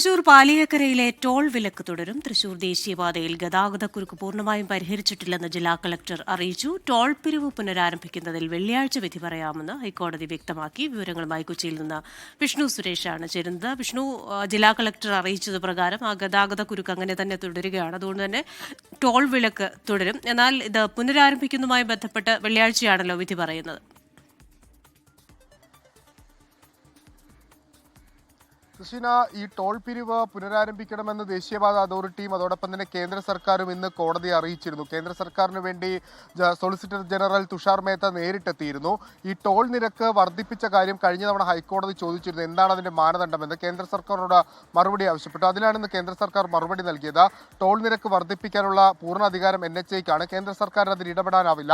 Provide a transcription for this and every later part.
Thrissur പാലിയക്കരയിലെ toll വിലക്ക് തുടരും. തൃശൂർ ദേശീയപാതയിൽ ഗതാഗതക്കുരുക്ക് പൂർണമായും പരിഹരിച്ചിട്ടില്ലെന്ന് ജില്ലാ കളക്ടർ അറിയിച്ചു. ടോൾ പിരിവ് പുനരാരംഭിക്കുന്നതിൽ വെള്ളിയാഴ്ച വിധി പറയാമെന്ന് ഹൈക്കോടതി വ്യക്തമാക്കി. വിവരങ്ങളുമായി കൊച്ചിയിൽ നിന്ന് വിഷ്ണു സുരേഷാണ് ചേരുന്നത്. വിഷ്ണു ജില്ലാ കളക്ടർ അറിയിച്ചത് പ്രകാരം ആ ഗതാഗതക്കുരുക്ക് അങ്ങനെ തന്നെ തുടരുകയാണ്. അതുകൊണ്ട് തന്നെ ടോൾ വിലക്ക് തുടരും. എന്നാൽ ഇത് പുനരാരംഭിക്കുന്നതുമായി ബന്ധപ്പെട്ട് വെള്ളിയാഴ്ചയാണല്ലോ വിധി പറയുന്നത്. കൃഷ്ണ ഈ ടോൾ പിരിവ് പുനരാരംഭിക്കണമെന്ന് ദേശീയപാത അതോറിറ്റിയും അതോടൊപ്പം തന്നെ കേന്ദ്ര സർക്കാരും ഇന്ന് കോടതിയെ അറിയിച്ചിരുന്നു. കേന്ദ്ര സർക്കാരിന് വേണ്ടി സോളിസിറ്റർ ജനറൽ തുഷാർ മേത്ത നേരിട്ടെത്തിയിരുന്നു. ഈ ടോൾ നിരക്ക് വർദ്ധിപ്പിച്ച കാര്യം കഴിഞ്ഞ തവണ ഹൈക്കോടതി ചോദിച്ചിരുന്നു. എന്താണ് അതിന്റെ മാനദണ്ഡമെന്ന് കേന്ദ്ര സർക്കാരിനോട് മറുപടി ആവശ്യപ്പെട്ടു. അതിനാണ് ഇന്ന് കേന്ദ്ര സർക്കാർ മറുപടി നൽകിയത്. ടോൾ നിരക്ക് വർദ്ധിപ്പിക്കാനുള്ള പൂർണ അധികാരം എൻ എച്ച് ഐക്കാണ് കേന്ദ്ര സർക്കാർ അതിൽ ഇടപെടാനാവില്ല.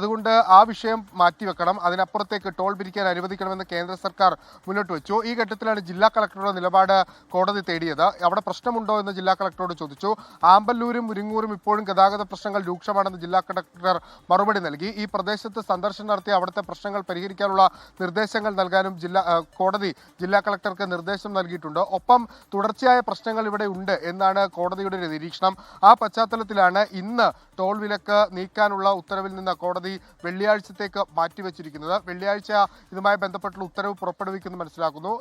അതുകൊണ്ട് ആ വിഷയം മാറ്റിവെക്കണം. അതിനപ്പുറത്തേക്ക് ടോൾ പിരിക്കാൻ അനുവദിക്കണമെന്ന് കേന്ദ്ര സർക്കാർ മുന്നോട്ട് വെച്ചു. ഈ ഘട്ടത്തിലാണ് ജില്ലാ കളക്ടറുടെ നിലപാട് കോടതി തേടിയത്. അവിടെ പ്രശ്നമുണ്ടോ എന്ന് ജില്ലാ കളക്ടറോട് ചോദിച്ചു. ആമ്പല്ലൂരും മുരിങ്ങൂരും ഇപ്പോഴും ഗതാഗത പ്രശ്നങ്ങൾ രൂക്ഷമാണെന്ന് ജില്ലാ കളക്ടർ മറുപടി നൽകി. ഈ പ്രദേശത്ത് സന്ദർശനം നടത്തി അവിടുത്തെ പ്രശ്നങ്ങൾ പരിഹരിക്കാനുള്ള നിർദ്ദേശങ്ങൾ നൽകാനും ജില്ലാ കോടതി ജില്ലാ കളക്ടർക്ക് നിർദ്ദേശം നൽകിയിട്ടുണ്ട്. ഒപ്പം തുടർച്ചയായ പ്രശ്നങ്ങൾ ഇവിടെ ഉണ്ട് എന്നാണ് കോടതിയുടെ ഒരു നിരീക്ഷണം. ആ പശ്ചാത്തലത്തിലാണ് ഇന്ന് ടോൾ വിലക്ക് നീക്കാനുള്ള ഉത്തരവിൽ നിന്ന് കോടതി വെള്ളിയാഴ്ചത്തേക്ക് മാറ്റിവെച്ചിരിക്കുന്നത്. വെള്ളിയാഴ്ച ഇതുമായി ബന്ധപ്പെട്ടുള്ള ഉത്തരവ് പുറപ്പെടുവിക്കുമെന്ന് മനസ്സിലാക്കുന്നു.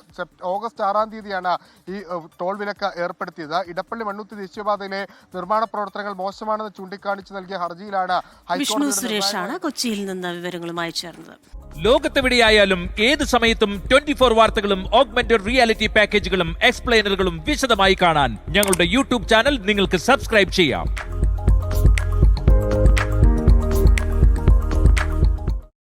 ഓഗസ്റ്റ് ആറാം തീയതിയാണ് ഈ ടോൾ വിലക്ക് ഏർപ്പെടുത്തിയത്. ഇടപ്പള്ളി മണ്ണുത്തി ദേശീയപാതയിലെ നിർമ്മാണ പ്രവർത്തനങ്ങൾ മോശമാണെന്ന് ചൂണ്ടിക്കാണിച്ച് നൽകിയ ഹർജിയിലാണ് വിഷ്ണു ഹൈക്കോടതിയുടെ സുരേഷാണ് കൊച്ചിയിൽ നിന്ന് വിവരങ്ങളുമായി ചേർന്നത്. ലോകത്തെവിടെയായാലും ഏത് സമയത്തും ട്വന്റി ഫോർ വാർത്തകളും ഓഗ്മെന്റഡ് റിയാലിറ്റി പാക്കേജുകളും എക്സ്പ്ലെയിനറുകളും വിശദമായി കാണാൻ ഞങ്ങളുടെ യൂട്യൂബ് ചാനൽ നിങ്ങൾക്ക് സബ്സ്ക്രൈബ് ചെയ്യാം.